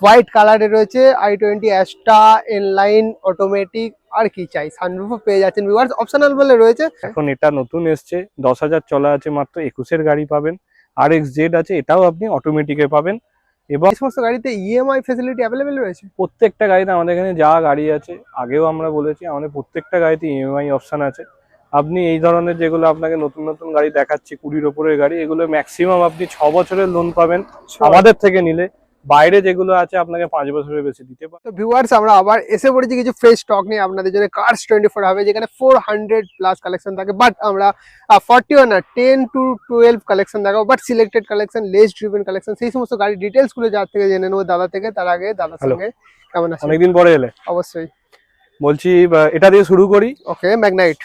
White কালারে রয়েছে i twenty Asta N Line automatic আর কি চাই সানরুফও পেয়ে যাচ্ছেন ভিউয়ার্স অপশনাল বলে রয়েছে। এখন এটা নতুন এসছে দশ হাজার চলা আছে মাত্র একুশের গাড়ি পাবেন। আর এক্স জেড আছে এটাও আপনি অটোমেটিকে পাবেন। এবং এই সমস্ত গাড়িতে ইএমআই ফেসিলিটি অ্যাভেলেবেল রয়েছে? প্রত্যেকটা গাড়িতে আমাদের এখানে যা গাড়ি আছে আগেও আমরা বলেছি আমাদের প্রত্যেকটা গাড়িতে ইএমআই অপশন আছে। আপনি এই ধরনের যেগুলো আপনাকে নতুন নতুন গাড়ি দেখাচ্ছি কুড়ির ওপরের গাড়ি এগুলো ম্যাক্সিমাম আপনি ছ বছরের লোন পাবেন। আমাদের থেকে নিলে বাইরে যেগুলো আছে আপনাকে পাঁচ বছরের বেশি দিতে পারে। তো ভিউয়ার্স আমরা আবার এসে পড়েছি কিছু ফ্রেশ স্টক নিয়ে আপনাদের জন্য কার্স টোয়েন্টি ফোর হবে যেখানে ফোর হান্ড্রেড প্লাস কালেকশন থাকে বাট আমরা ফর্টি ওয়ান না টেন টু টুয়েলভ কালেকশন দেখাবো but selected collection less driven collection সেই সমস্ত গাড়ির ডিটেলসগুলো যার থেকে জেনে নেব দাদা থেকে তার আগে দাদার. সঙ্গে কেমন আছে? অনেকদিন পরে এলে। অবশ্যই। বলছি এটা দিয়ে শুরু করি। ওকে ম্যাগনাইট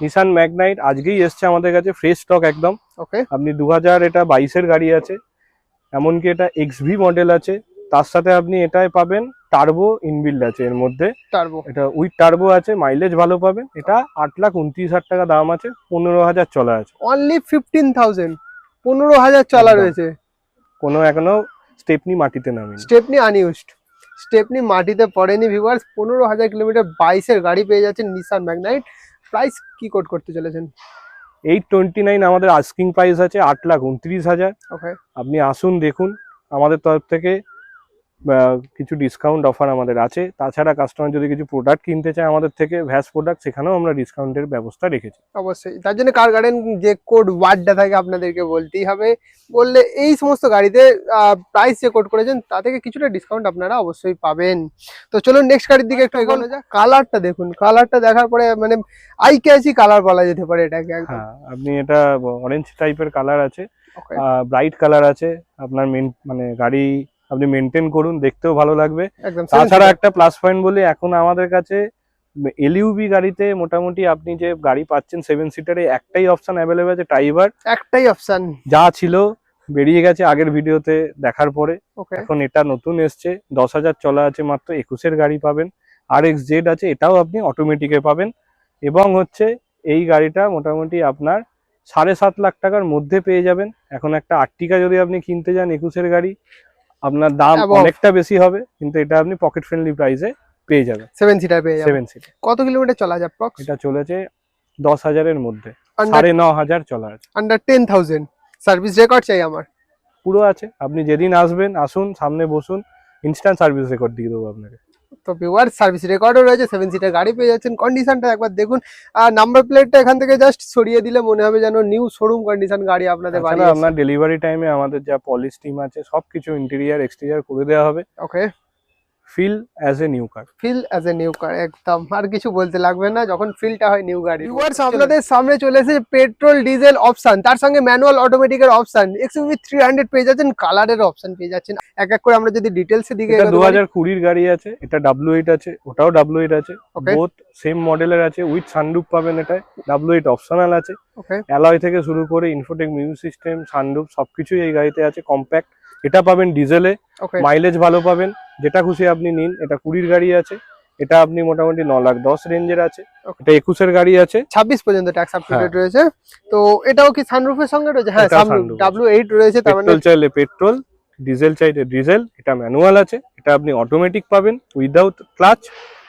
নিসান ম্যাগনাইট আজকেই এসছে আমাদের কাছে ফ্রেশ স্টক একদম। ওকে আপনি দু হাজার এটা বাইশের গাড়ি আছে। এমনকি এটা এক্সভি মডেল আছে তার সাথে আপনি এটাই পাবেন টার্বো ইনবিল্ড আছে এর মধ্যে। টার্বো এটা উইথ টার্বো আছে মাইলেজ ভালো পাবেন। এটা আট লাখ উনত্রিশ হাজার টাকা দাম আছে পনেরো হাজার চলা আছে। অনলি ফিফটিন থাউজেন্ড পনেরো হাজার চলা রয়েছে। কোনো এখনও স্টেপনি মাটিতে নামেনি। স্টেপনি আনইউজড স্টেপনি মাটিতে পড়েনি ভিউয়ার্স পনেরো হাজার কিলোমিটার বাইশের গাড়ি পেয়ে যাচ্ছেন নিসান ম্যাগনাইট প্রাইস কি কোড করতে চলেছেন? এইট টোয়েন্টি নাইন আমাদের আস্কিং প্রাইস আছে আট লাখ উনত্রিশ হাজার। ওকে আপনি আসুন দেখুন। আমাদের তরফ থেকে কিছু ডিসকাউন্ট অফার আমাদের আছে। তাছাড়া কাস্টমার যদি কিছু প্রোডাক্ট কিনতে চায় আমাদের থেকে ভ্যাস প্রোডাক্ট সেখানেও আমরা ডিসকাউন্টের ব্যবস্থা রেখেছি। অবশ্যই। তার জন্য কার গার্ডেন যে কোড ওয়ার্ডটা থাকে আপনাদেরকে বলতেই হবে। বললে এই সমস্ত গাড়িতে প্রাইস যে কোড করেছেন তা থেকে কিছুটা ডিসকাউন্ট আপনারা অবশ্যই পাবেন। তো চলুন নেক্সট গাড়ির দিকে একটু এগোনো যাক। কালারটা দেখুন। কালারটা দেখার পরে মানে আই ক্যাচি কালার বলা যেতে পারে এটাকে হ্যাঁ আপনি এটা অরেঞ্জ টাইপের কালার আছে। ব্রাইট কালার আছে। আপনার মেন মানে গাড়ি আপনি মেনটেন করুন দেখতেও ভালো লাগবে। তাছাড়া একটা প্লাস পয়েন্ট বলি এখন আমাদের কাছে এলইউবি গাড়িতে মোটামুটি আপনি যে গাড়ি পাচ্ছেন সেভেন সিটারে একটাই অপশন অ্যাভেলেবেল আছে ড্রাইভার একটাই অপশন যা ছিল বেরিয়ে গেছে আগের ভিডিওতে দেখার পরে। এখন এটা নতুন এসছে দশ হাজার চলা আছে মাত্র একুশের গাড়ি পাবেন। আর এক্স জেড আছে এটাও আপনি অটোমেটিকে পাবেন। এবং হচ্ছে এই গাড়িটা মোটামুটি আপনার সাড়ে সাত লাখ টাকার মধ্যে পেয়ে যাবেন। এখন একটা আর্টিকা যদি আপনি কিনতে যান একুশের গাড়ি আপনার দাম অনেকটা বেশি হবে কিন্তু এটা আপনি পকেট ফ্রেন্ডলি প্রাইসে পেয়ে যাবেন। সেভেন সিটার পেয়ে যাবেন। সেভেন সিটার কত কিলোমিটার চলা যায় প্রক্স এটা চলেছে দশ হাজারের মধ্যে সাড়ে ন হাজার চলা আছে। Under ten thousand service record চাই আমার। পুরো আছে আপনি যেদিন আসবেন আসুন সামনে বসুন ইনস্ট্যান্ট সার্ভিস রেকর্ড দিয়ে দেবো আপনাকে। তো ভিউয়ার সার্ভিস রেকর্ডও রয়েছে সেভেন সিটার গাড়ি পেয়ে যাচ্ছেন। কন্ডিশনটা একবার দেখুন। আর নাম্বার প্লেটটা এখান থেকে জাস্ট সরিয়ে দিলে মনে হবে যেন নিউ শোরুম কন্ডিশন গাড়ি আপনাদের বাড়ি আপনার ডেলিভারি টাইমে আমাদের যা পলিশ টিম আছে সবকিছু ইন্টেরিয়ার এক্সটেরিয়ার করে দেওয়া হবে। Okay feel as a new car feel as a new car একদম। আর কিছু বলতে লাগবে না যখন ফিলটা হয় নিউ গাড়ি ভিউয়ার্স আপনাদের সামনে চলে এসেছে পেট্রোল ডিজেল অপশন তার সঙ্গে ম্যানুয়াল অটোমেটিকের অপশন এক্সইউভি থ্রি হান্ড্রেড পেয়ে যাচ্ছেন কালারের অপশন পেয়ে যাচ্ছেন। এক এক করে আমরা যদি ডিটেলস এর দিকে এটা দু হাজার কুড়ির গাড়ি আছে এটা ডাব্লু এইট আছে ওটাও ডাব্লু এইট আছে। Okay. বোথ সেম মডেলের আছে উইথ সানরুফ পাবেন এটায়। ডাব্লু এইট অপশনাল আছে। অ্যালয় থেকে শুরু করে ইনফোটেক মিউজিক সিস্টেম সানরুফ সবকিছুই এই গাড়িতে আছে কম্প্যাক্ট এটা পাবেন ডিজেলে মাইলেজ ভালো পাবেন। যেটা খুশি আপনি নিন এটা কুড়ির গাড়ি আছে এটা আপনি মোটামুটি ন লাখ দশ রেঞ্জের আছে এটা একুশের গাড়ি আছে। ছাব্বিশ পর্যন্ত ট্যাক্স আপডেটেড। রয়েছে। তো এটাও কি সানরুফের সঙ্গে রয়েছে? হ্যাঁ ডাব্লিউ এইট রয়েছে তার মানে পেট্রোল চাইলে পেট্রোল ডিজেল চাইলে ডিজেল এটা ম্যানুয়াল আছে এটা আপনি অটোমেটিক পাবেন উইদাউট ক্লাচ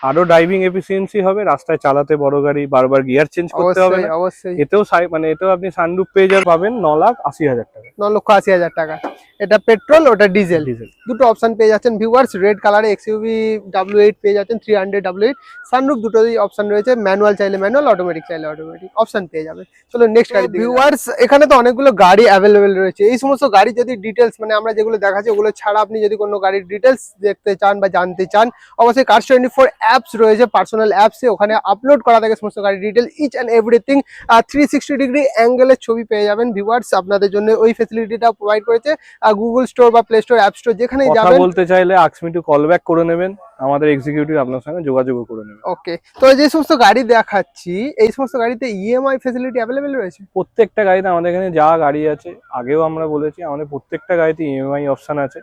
আরও ড্রাইভিং এফিসিয়েন্সি হবে রাস্তায় চালাতে বড় গাড়ি বারবার গিয়ার চেঞ্জ করতে হবে অবশ্যই না। এতেও মানে এতেও আপনি সানরুফ পেয়ে যাবেন পাবেন ন লাখ আশি হাজার টাকা। ন লক্ষ আশি হাজার টাকা। এটা পেট্রোল ওটা ডিজেল। ডিজেল। দুটো অপশন পেয়ে যাচ্ছেন ভিউয়ার্স রেড কালারে এক্সইউভি ডাব্লিউ এইট পেয়ে যাচ্ছেন three hundred W eight sunroof দুটোই অপশন রয়েছে ম্যানুয়াল চাইলে ম্যানুয়াল অটোমেটিক চাইলে অটোমেটিক অপশন পেয়ে যাবে চলো নেক্সট গাড়ি ভিউয়ার্স এখানে তো অনেকগুলো গাড়ি অ্যাভেলেবেল রয়েছে। এই সমস্ত গাড়ি যদি ডিটেলস মানে আমরা যেগুলো দেখাচ্ছি ওগুলো ছাড়া আপনি যদি কোনো গাড়ির ডিটেলস দেখতে চান বা জানতে চান অবশ্যই কার্স টোয়েন্টি ফোর অ্যাপস রয়েছে পার্সোনাল অ্যাপসে ওখানে আপলোড করা থাকে সমস্ত গাড়ির detail each and everything three sixty degree অ্যাঙ্গেলের ছবি পেয়ে যাবেন। ভিউয়ার্স আপনাদের জন্য ওই ফেসিলিটিটা প্রোভাইড করেছে। গুগল স্টোর বা প্লে স্টোর অ্যাপ স্টোর যেখানেই কথা যাবেন বলতে চাইলে আক্সমি টু কল ব্যাক করে নেবেন। আমাদের এক্সিকিউটিভ আপনার সঙ্গে যোগাযোগ করে নেবেন। ওকে তো যে সমস্ত গাড়ি দেখাচ্ছি এই সমস্ত গাড়িতে ইএমআই ফেসিলিটি অ্যাভেলেবেল রয়েছে? প্রত্যেকটা গাড়িতে আমাদের এখানে যা গাড়ি আছে আগেও আমরা বলেছি আমাদের প্রত্যেকটা গাড়িতে ইএমআই অপশন আছে।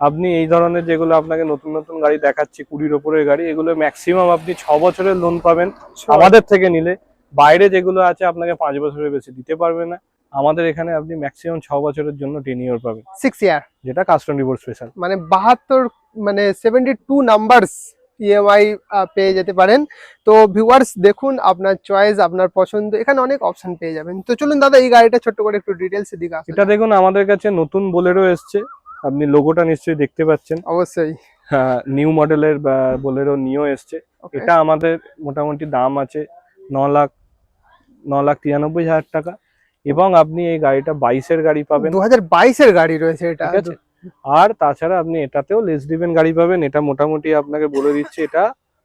আপনি এই ধরনের যেগুলো আপনাকে নতুন নতুন গাড়ি দেখাচ্ছি কুড়ির ওপরের গাড়ি এগুলো ম্যাক্সিমাম আপনি ছ বছরের লোন পাবেন। আমাদের থেকে নিলে বাইরে যেগুলো আছে আপনাকে পাঁচ বছরের বেশি দিতে পারবে না। আমাদের এখানে আপনি ম্যাক্সিমাম ছ বছরের জন্য টেনিওর পাবেন। সিক্স ইয়ার যেটা কাস্টম রিপোর্ট স্পেশাল মানে বাহাত্তর মানে সেভেন্টি টু নাম্বারস ইএমআই পেয়ে যেতে পারেন। তো ভিউয়ার্স দেখুন আপনার চয়েস আপনার পছন্দ এখানে অনেক অপশন পেয়ে যাবেন। তো চলুন দাদা এই গাড়িটা ছোট্ট করে একটু ডিটেলস দিকে এটা দেখুন আমাদের কাছে নতুন বোলেরো এসছে। আপনি লোগোটা নিশ্চয়ই দেখতে পাচ্ছেন। অবশ্যই। নিউ মডেলের বোলেরো নিও এসছে। এটা আমাদের মোটামুটি দাম আছে ন লাখ ন লাখ তিরানব্বই হাজার টাকা। এবং আপনি এই গাড়িটা বাইশের গাড়ি পাবেন। দু হাজার বাইশের গাড়ি রয়েছে এটা। ঠিক আছে? আর তাছাড়া আপনি এটাতেও লেস ড্রিভেন গাড়ি পাবেন। এটা মোটামুটি আপনাকে বলে দিচ্ছি এটা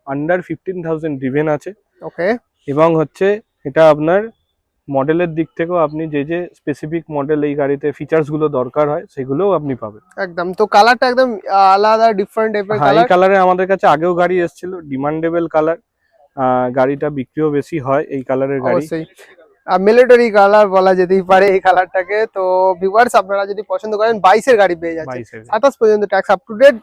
আন্ডার ফিফটিন থাউজেন্ড ড্রিভেন আছে। ওকে। এবং হচ্ছে এটা আপনার মডেলের দিক থেকেও আপনি যে যে স্পেসিফিক মডেল এই গাড়িতে ফিচার্সগুলো দরকার হয় সেগুলোও আপনি পাবেন। একদম। তো কালারটা একদম আলাদা ডিফারেন্ট টাইপের হ্যাঁ এই কালার কালারে আমাদের কাছে আগেও গাড়ি এসেছিল ডিমান্ডেবল কালার গাড়িটা বিক্রিও বেশি হয় এই কালারের গাড়ি। মিলিটারি কালার বলা যেতেই পারে এই কালারটাকে তো ভিউয়ার্স আপনারা যদি পছন্দ করেন বাইশের গাড়ি পেয়ে যাচ্ছে সাতাশ পর্যন্ত tax up to date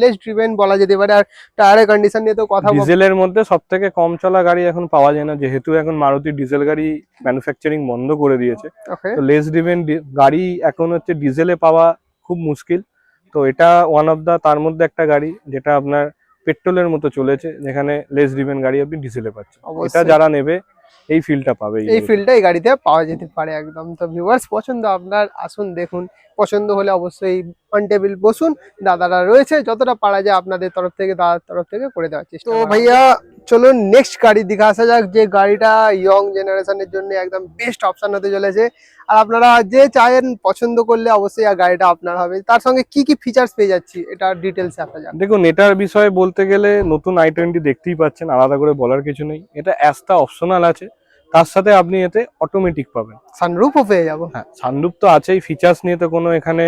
less driven বলা যেতে পারে। আর টায়ারের কন্ডিশন নিয়ে তো কথা ডিজেলের মধ্যে সব থেকে কম চলা গাড়ি এখন পাওয়া যায় না। যেহেতু এখন মারুতি ডিজেল গাড়ি ম্যানুফ্যাকচারিং বন্ধ করে দিয়েছে। তো লেস ড্রিভেন গাড়ি এখন হচ্ছে ডিজেলে পাওয়া খুব মুশকিল। তো এটা ওয়ান অফ দা তার মধ্যে একটা গাড়ি যেটা আপনার পেট্রোলের মতো চলেছে যেখানে লেস ড্রিভেন গাড়ি আপনি ডিজেলে পাচ্ছেন। এটা যারা নেবে এই ফিলটা পাবে এই ফিলটা এই গাড়িতে পাওয়া যেতে পারে একদম। তো ভিউয়ার্স পছন্দ আপনার আসুন দেখুন। পছন্দ হলে অবশ্যই অন টেবিল বসুন। দাদারা রয়েছে যতটা পারা যায় আপনাদের তরফ থেকে দাদার তরফ থেকে করে দেওয়ার চেষ্টা তো ভাইয়া চলুন নেক্সট গাড়ির দিকে আসা যাক যে গাড়িটা ইয়ং জেনারেশনের জন্য একদম বেস্ট অপশন হতে চলেছে। আর আপনারা যে চায়েন পছন্দ করলে অবশ্যই আর গাড়িটা আপনার হবে। তার সঙ্গে কি কি ফিচার্স পেয়ে যাচ্ছি এটা ডিটেলসে আসা যাক দেখুন এটার বিষয়ে বলতে গেলে নতুন আই টোয়েন্টি দেখতেই পাচ্ছেন আলাদা করে বলার কিছু নেই। এটা অ্যাস্তা অপশনাল আছে তার সাথে আপনি এতে অটোমেটিক পাবেন। সানরুফও পেয়ে যাব। হ্যাঁ সানরুপ তো আছেই ফিচার্স নিয়ে তো কোনো এখানে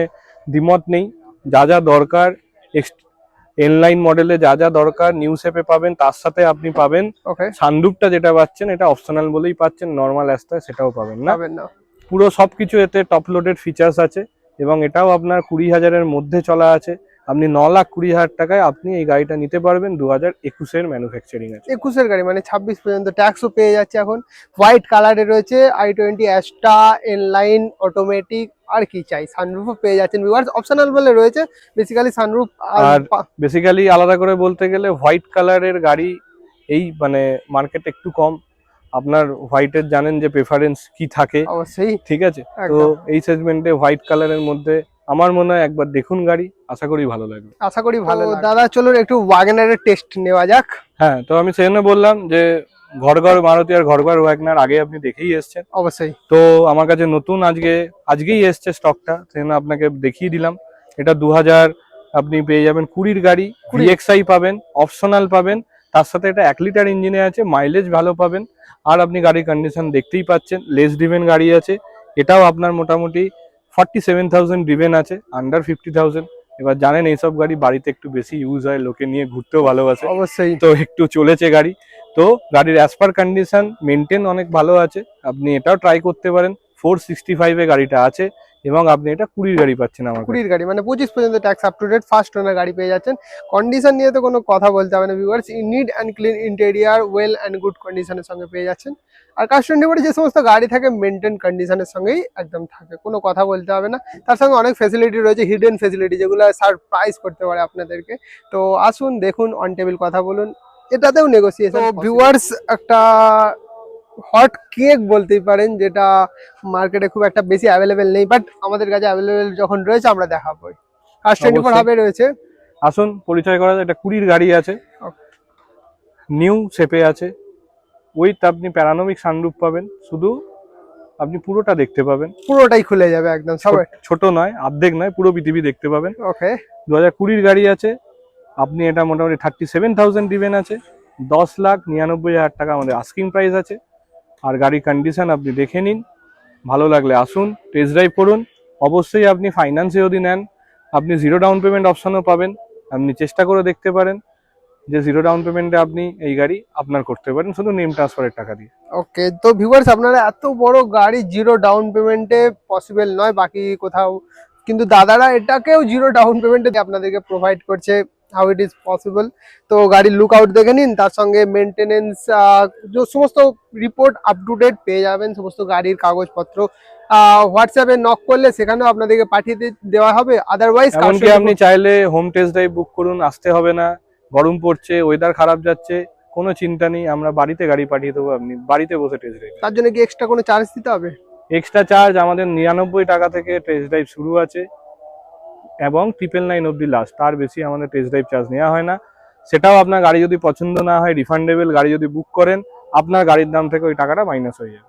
দ্বিমত নেই। যা যা দরকার এনলাইন মডেলে যা যা দরকার নিউ শেপে পাবেন তার সাথে আপনি পাবেন। ওকে সানরুপটা যেটা পাচ্ছেন এটা অপশনাল বলেই পাচ্ছেন নর্মাল অ্যাস্তায় সেটাও পাবেন না। পাবেন সব কিছু এতে টপ লোডেড ফিচার্স আছে এবং এটাও আপনার কুড়ি হাজারের মধ্যে চলা আছে। আপনি ন লাখ কুড়ি হাজার টাকায় আপনি এই গাড়িটা নিতে পারবেন দু হাজার একুশের ম্যানুফ্যাকচারিং আছে একুশের গাড়ি মানে ছাব্বিশ পর্যন্ত ট্যাক্সও পেয়ে যাচ্ছে এখন। হোয়াইট কালারে রয়েছে i twenty Asta N Line automatic আর কি চাই সানরুফও পেয়ে যাচ্ছেন ভিউয়ার্স অপশনাল বলে রয়েছে বেসিক্যালি সানরুফ আর- বেসিক্যালি আলাদা করে বলতে গেলে হোয়াইট কালারের গাড়ি এই মানে মার্কেট একটু কম। আপনার হোয়াইটের জানেন যে প্রেফারেন্স কি থাকে? অবশ্যই। ঠিক আছে? তো এই সেগমেন্টে হোয়াইট কালারের মধ্যে আমার মনে হয় একবার দেখুন গাড়ি আশা করি ভালো লাগবে। আশা করি ভালো দাদা চলুন একটু ওয়াগনারের টেস্ট নেওয়া যাক। হ্যাঁ তো আমি সেজন্য বললাম যে ঘর ঘর মারুতি আর ঘর ঘর ওয়াগনার আগে আপনি দেখেই এসছেন। অবশ্যই। তো আমার কাছে নতুন আজকে আজকেই এসছে স্টকটা সেজন্য আপনাকে দেখিয়ে দিলাম। এটা দু হাজার আপনি পেয়ে যাবেন কুড়ির গাড়ি কুড়ি। ভিএক্সআই পাবেন অপশনাল পাবেন। তার সাথে এটা এক লিটার ইঞ্জিনে আছে মাইলেজ ভালো পাবেন। আর আপনি গাড়ির কন্ডিশন দেখতেই পাচ্ছেন লেস ড্রিভেন গাড়ি আছে। এটাও আপনার মোটামুটি ফর্টি সেভেন থাউজেন্ড ড্রিভেন আছে আন্ডার ফিফটি থাউজেন্ড এবার জানেন এইসব গাড়ি বাড়িতে একটু বেশি ইউজ হয় লোকে নিয়ে ঘুরতেও ভালোবাসে। অবশ্যই। তো একটু চলেছে গাড়ি। তো গাড়ির অ্যাজ পার কন্ডিশন মেনটেন অনেক ভালো আছে। আপনি এটাও ট্রাই করতে পারেন। ফোর সিক্সটি ফাইভে গাড়িটা আছে এবং আপনি এটা কুড়ির গাড়ি পাচ্ছেন আমার কুড়ির গাড়ি মানে পঁচিশ পর্যন্ত tax up to date first owner গাড়ি পেয়ে যাচ্ছেন। কন্ডিশন নিয়ে তো কোনো কথা বলতে হবে না viewers neat and clean interior well and good কন্ডিশনের সঙ্গে পেয়ে যাচ্ছেন। আর কাস্টম ডিপোতে যে সমস্ত গাড়ি থাকে মেনটেন কন্ডিশনের সঙ্গেই একদম থাকে কোনো কথা বলতে হবে না। তার সঙ্গে অনেক ফেসিলিটি রয়েছে হিডেন ফেসিলিটি যেগুলো সারপ্রাইজ করতে পারে আপনাদেরকে। তো আসুন দেখুন অন টেবিল কথা বলুন এটাতেও নেগোসিয়েশন ভিউয়ার্স একটা হট কেক বলতেই পারেন যেটা মার্কেটে খুব একটা বেশি অ্যাভেলেবেল নেই বাট আমাদের কাছে অ্যাভেলেবেল যখন রয়েছে আমরা দেখাবো কার টোয়েন্টি ফোর হাবে রয়েছে। আসুন পরিচয় করা এটা কুড়ির গাড়ি আছে। নিউ শেপে আছে। উইথ আপনি প্যারানোমিক সানরুফ পাবেন। শুধু আপনি পুরোটা দেখতে পাবেন। পুরোটাই খুলে যাবে একদম সবাই। ছোট- ছোট নয় অর্ধেক নয় পুরো পৃথিবী দেখতে পাবেন। ওকে দু হাজার কুড়ির গাড়ি আছে। আপনি এটা মোটামুটি থার্টি সেভেন থাউজেন্ড দিবেন আছে। দশ লাখ নিরানব্বই হাজার টাকা আমাদের আস্কিং প্রাইস আছে। আর গাড়ির কন্ডিশন আপনি দেখে নিন। ভালো লাগলে আসুন টেস্ট ড্রাইভ করুন। অবশ্যই আপনি ফাইন্যান্সে যদি নেন, আপনি জিরো ডাউন পেমেন্ট অপশানও পাবেন। আপনি চেষ্টা করে দেখতে পারেন যে জিরো ডাউন পেমেন্টে আপনি এই গাড়ি আপনার করতে পারেন, শুধু নেম ট্রান্সফারের টাকা দিয়ে। ওকে তো ভিউয়ার্স আপনারা এত বড় গাড়ি জিরো ডাউন পেমেন্টে পসিবল নয়, বাকি কোথাও। কিন্তু দাদারা এটাকেও জিরো ডাউন পেমেন্টে আপনাদেরকে প্রোভাইড করছে। হাউ ইট ইজ পসিবল তো গাড়ির লুক আউট দেখে নিন তার সঙ্গে মেনটেনেন্স সমস্ত রিপোর্ট আপ টু ডেট পেয়ে যাবেন সমস্ত গাড়ির কাগজপত্র। হোয়াটসঅ্যাপে নক করলে সেখানেও আপনাদেরকে পাঠিয়ে দেওয়া হবে। আদারওয়াইজ এমনকি আপনি চাইলে হোম টেস্ট ড্রাইভ বুক করুন আসতে হবে না গরম পড়ছে ওয়েদার খারাপ যাচ্ছে কোনো চিন্তা নেই আমরা বাড়িতে গাড়ি পাঠিয়ে দেবো আপনি বাড়িতে বসে টেস্ট ড্রাইভ তার জন্য কি এক্সট্রা কোনো চার্জ দিতে হবে? এক্সট্রা চার্জ আমাদের নিরানব্বই টাকা থেকে টেস্ট ড্রাইভ শুরু আছে। এবং ট্রিপল নাইন অব্দি লাস্ট তার বেশি আমাদের টেস্ট ড্রাইভ চার্জ নেওয়া হয় না। সেটাও আপনার গাড়ি যদি পছন্দ না হয় রিফান্ডেবল গাড়ি যদি বুক করেন, আপনার গাড়ির দাম থেকে ওই টাকাটা মাইনাস হয়ে যাবে।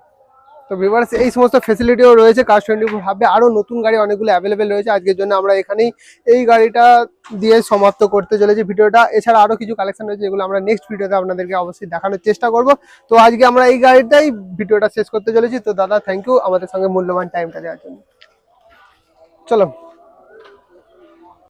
তো ভিভার্স এই সমস্ত ফেসিলিটিও রয়েছে কার টোয়েন্টি ফোর হাবে আরও নতুন গাড়ি অনেকগুলো অ্যাভেলেবেল রয়েছে। আজকের জন্য আমরা এখানেই এই গাড়িটা দিয়ে সমাপ্ত করতে চলেছি ভিডিওটা। এছাড়া আরও কিছু কালেকশন রয়েছে, যেগুলো আমরা নেক্সট ভিডিওতে আপনাদেরকে অবশ্যই দেখানোর চেষ্টা করব। তো আজকে আমরা এই গাড়িটাই ভিডিওটা শেষ করতে চলেছি। তো দাদা থ্যাংক ইউ আমাদের সঙ্গে মূল্যবান টাইমটা দেওয়ার জন্য। চলো।